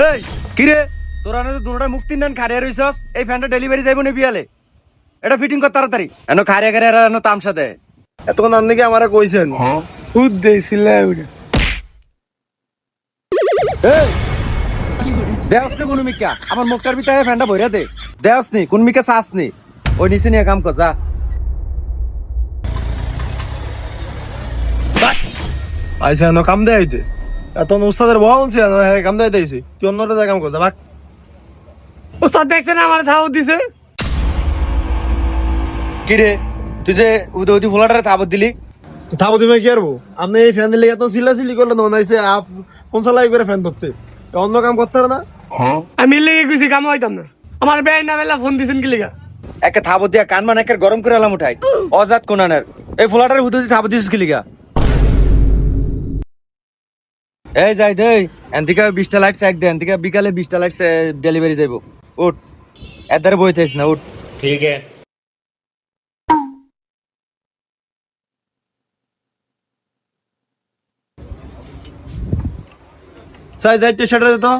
এই কি রে? তোরা না তো দুটোটা মুক্তি নেন খারিয়া রইছস এই ফ্যানটা ডেলিভারি যাইব না বিয়ালে। এটা ফিটিং কর তাড়াতাড়ি। এন খারিয়া খারিয়া এনো তামসা দেয় এতক্ষণ আপনি কি আমারে কইছেন খুদ দিয়েছিলে ওটা দেওস নি কোন মিকা আমার মুখটার ভিতরে ফ্যানটা ভইরা দে। দেওস নি কোন মিকা চাস নি। ওই নিচে নিয়ে কাম কর যা। আইসা ন কাম দেয় আইতে। এতক্ষণ উস্তাদের বহা বলছি না হ্যাঁ কাম দেয় দিয়েছি তুই অন্যটা জায়গা কাম করতে বাক ওস্তাদ দেখছেন আমার ধাও দিছে? কি রে? তুই যে উদে উদি ফোলাটারে তাবত দিলি? থাবো তুমি কি আরবো আপনি এই ফ্যান দিলে এত সিলা সিলি করলেন মনে হয়েছে আপ পঞ্চাশ লাখ করে ফ্যান ধরতে। অন্য কাম করতে পারে না? আমি লেগে গেছি কাম হইতাম না। আমার বেআই না বেলা ফোন দিছেন কি লিগা? একে থাবত দিয়া কান মান একের গরম করে এলাম উঠাই। অজাত কোনানের। এই ফোলাটার উদি থাবত দিছিস কি লিগা? এই যাই দে এনদিকে বিশটা লাইট এক দে এনদিকে বিকালে বিশটা লাইট ডেলিভারি যাইব। উঠ এদারে বই থাইস না উঠ। ঠিক। আছে সাইজ এই টি শার্টটা তো।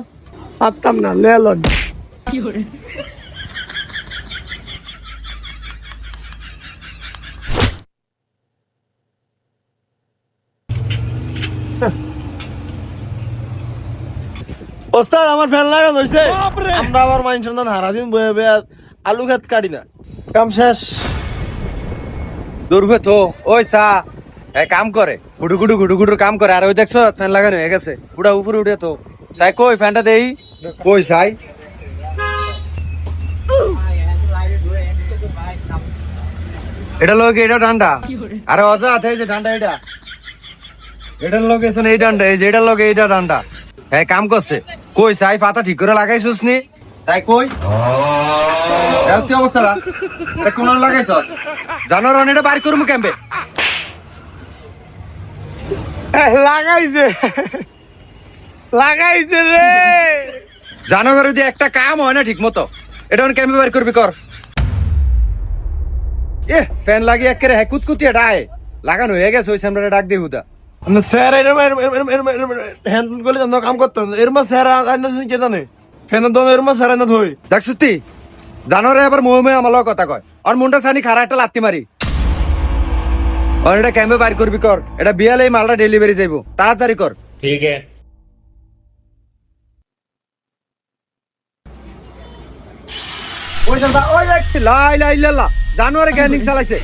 পারতাম না লড কি করে? Huh. ওস্তাদ আমার ফ্যান লাগানো হয়েছে আমরা আবার মাইন সন্ধান হারা দিন বয়ে বয়ে আলু খেত কাটি না। কাম শেষ। দূরবে তো ওই সা এ কাম করে। গুডু গুডু গুডু গুডু কাম করে। আর ওই দেখছ ফ্যান লাগানো হয়ে গেছে। উড়া উপরে উঠে তো। সাই কই ফ্যানটা দেই? কই সাই এটা লোক এটা ডান্ডা। আরে অজা এই যে ডান্ডা এটা এটার লোক এই ডান্ডা এই যে এটার লোক এইটা ডান্ডা। হ্যাঁ কাম করছে। কই সাই পাতা ঠিক করে লাগাইছিস নি? সাই কই? তুই অবস্থাটা কোন লাগাইছ? জানোয়ার এটা বাইর করব ক্যাম্পে লাগাইছে। লাগাইছে রে। জানোয়ার যদি একটা কাম হয় না ঠিক মতো এটা ক্যাম্পে বাইর করবি কর। এ ফ্যান লাগিয়ে একেরে হ্যাঁ কুতকুতিয়ে ডায় লাগানো হয়ে গেছে ওই সামনে ডাক দিয়ে হুদা। স্যার এরম জানো? রে আমার কথা কয়। আর মুন্ডা সানি খারা একটা লাতি মারি। আর এটা ক্যাম্পে বাইর করবি কর? এটা বিয়ালে মালটা ডেলিভারি যাইব। তাড়াতাড়ি কর। ঠিক আছে। ওই দাদা লাই লাই লাই লালা জানোয়ার চালাইছে।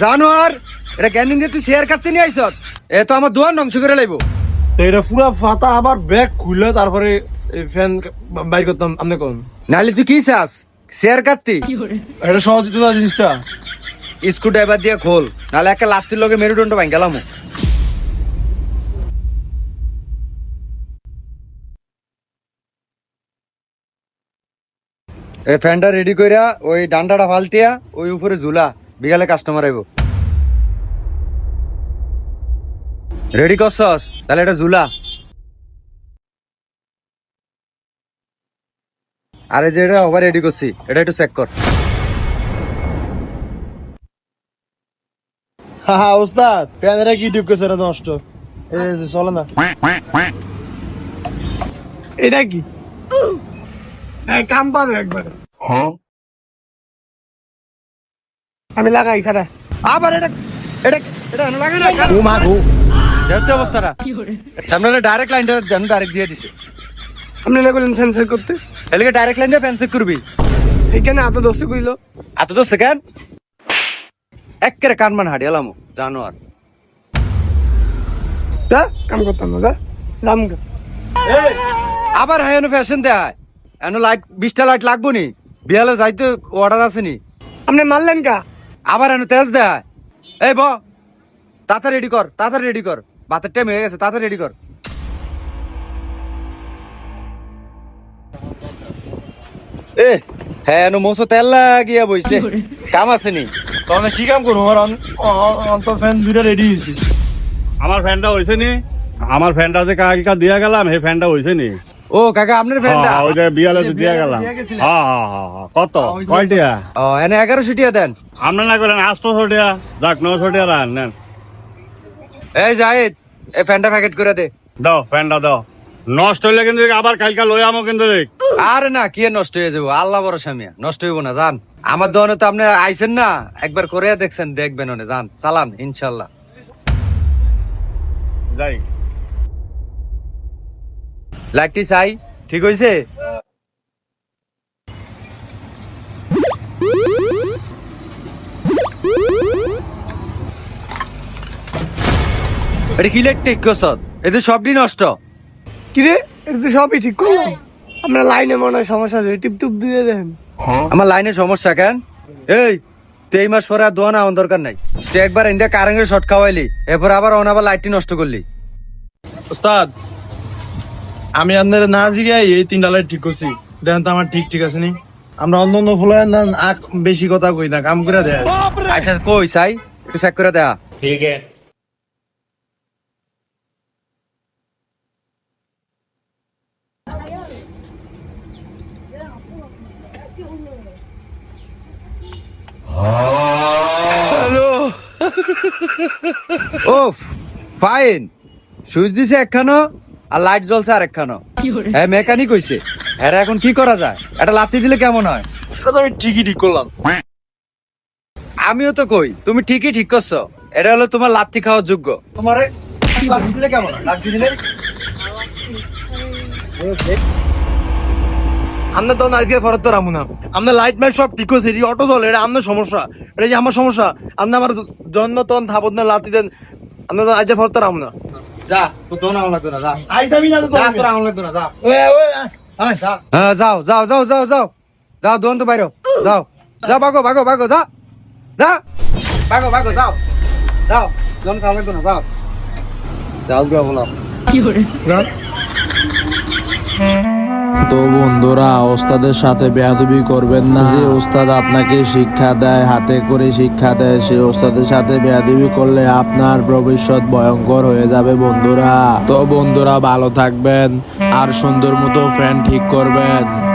জানুয়ার এটা গ্যানিং দিয়ে তুই শেয়ার কাটতে নিয়ে আইছত এ তো আমার দোয়ার ধ্বংস করে লাইব। তো এটা পুরো ফাতা আবার ব্যাগ খুলে তারপরে ফ্যান বাইর করতাম আপনি কোন? নাহলে তুই কি চাস? শেয়ার কাটতি? এটা সহজ না জিনিসটা। স্ক্রু ড্রাইভার দিয়ে খোল নাহলে একটা লাত্তির লগে মেরুদণ্ড ভাঙ গেলাম। এই ফ্যানটা রেডি কইরা ওই ডান্ডাটা ফালটিয়া ওই উপরে ঝুলা বিকালে কাস্টমার আইব। রেডি করছস তাহলে এটা ঝুলা। আরে যে এটা ওভার রেডি করছি এটা একটু চেক কর। হা হা ওস্তাদ ফ্যানেরা কি করছে এটা নষ্ট। এই যে চলে না। এটা কি? কাম পাবে একবার। আমি লাগাই খারা আবার এটা এটা এটা এনে লাগে না ও মা গো। যেহেতু অবস্থাটা। সামনে ডাইরেক্ট লাইনটা যেন ডাইরেক্ট দিয়ে দিছে। আপনি না করলেন ফ্যান্সার করতে? এদিকে ডাইরেক্ট লাইন দিয়ে ফ্যান চেক করবি। এইখানে এত দোস্ত কইলো। এত তো সেকেন্ড একেরে কান মান হাড়ি এলাম জানোয়ার। যা কাম করতাম না গা। আবার হ্যাঁ ফ্যাশন দেয় এন লাইট বিশটা লাইট লাগবো নি বিয়ালে যাইতে অর্ডার আছে নি আপনি মারলেন কা আবার এন তেজ দেয় এই ব তাড়াতাড়ি রেডি কর তাড়াতাড়ি রেডি কর। ভাতের টাইম হয়ে গেছে তাড়াতাড়ি রেডি কর। এ হ্যাঁ মোসো তেল লাগিয়া বইছে। কাম আছে নি? তাহলে কি কাম করব? আমার অন- অন্তর ফ্যান দুইটা রেডি হয়েছে। আমার ফ্যানটা হয়েছে নি? আমার ফ্যানটা যে কাকা দিয়া গেলাম সেই ফ্যানটা হয়েছে নি? ও কাকা আপনার ফ্যানটা হ্যাঁ, ওই যে বিয়ালে তো দিয়া গেলাম। হ্যাঁ হ্যাঁ হ্যাঁ, হ্যাঁ। কত? ওই যে- কয়টিয়া ও এনে এগারোশো টিয়া দেন। আপনি না করেন আটশো ছোটিয়া যাক নশো টিয়া রান নেন। এই জাহিদ এই ফ্যানটা প্যাকেট করে দে। দাও ফ্যানটা দাও। নষ্ট হইলে কিন্তু আবার কালকা লই আমো কিন্তু আরে না কি নষ্ট হয়ে যাব? আল্লাহ ভরসা মিয়া নষ্ট হইব না জান। আমার দোকানে তো আপনি আইছেন না একবার করে দেখছেন দেখবেন ওনে জান। চালান ইনশাল্লাহ যাই। লাইটটি চাই ঠিক হয়েছে এটা কি লাইট টেক করছত এতে সবটি নষ্ট। কিরে? এটা তো সবই ঠিক করলাম। আমরা লাইনে মনে হয় সমস্যা আছে। টিপ টুপ দিয়ে দেন। আমার লাইনে সমস্যা কেন? এই তুই এই মাস পরে আর দোয়া না আমার দরকার নাই। তুই একবার ইন্ডিয়া কারেন্টের শর্ট খাওয়াইলি এরপর আবার অন আবার লাইটটি নষ্ট করলি। ওস্তাদ আমি আপনার না জিগাই এই তিনটা লাইট ঠিক করছি। দেখেন তো আমার ঠিক ঠিক আছে নি? আমরা অন্য অন্য ফুলে আখ বেশি কথা কই না। কাম করে দেয়। আচ্ছা কই চাই একটু চেক করে দেখা ওফ ফাইন সুইচ দিছে একখানো আর লাইট জ্বলছে আর একখানো হ্যাঁ মেকানিক হইছে। হ্যাঁ এখন কি করা যায়? এটা লাথি দিলে কেমন হয়? এটা তো আমি ঠিকই ঠিক করলাম। আমিও তো কই তুমি ঠিকই ঠিক করছ। এটা হলো তোমার লাথি খাওয়ার যোগ্য। তোমারে লাথি দিলে কেমন? লাথি দিলে? আমরা তো আজকে ফরত তো রামু না। আমরা লাইট মাইট সব ঠিক এটি অটো চলে এটা আপনার সমস্যা। এটা যে আমার সমস্যা আপনি আমার জন্য তখন থাপত না লাতি দেন আমরা তো আজকে ফরত রামু না। যা তো লাগতো না যা। আইতামি না তো তোর আউন লাগতো না যা। ওই ওই হ্যাঁ যাও যাও যাও যাও যাও। যাও দোন তো বাইরো। যাও। যাও ভাগো ভাগো ভাগো যা। যা। ভাগো ভাগো যাও। যাও দোন লাগতো না যাও। যাও গো বলো। তো বন্ধুরা, ওস্তাদের সাথে বেয়াদবি করবেন না। যে ওস্তাদ আপনাকে শিক্ষা দেয়, হাতে করে শিক্ষা দেয়, সে ওস্তাদের সাথে বেয়াদবি করলে আপনার ভবিষ্যৎ ভয়ঙ্কর হয়ে যাবে বন্ধুরা। তো বন্ধুরা, ভালো থাকবেন। আর সুন্দর মতো ফ্যান ঠিক করবেন।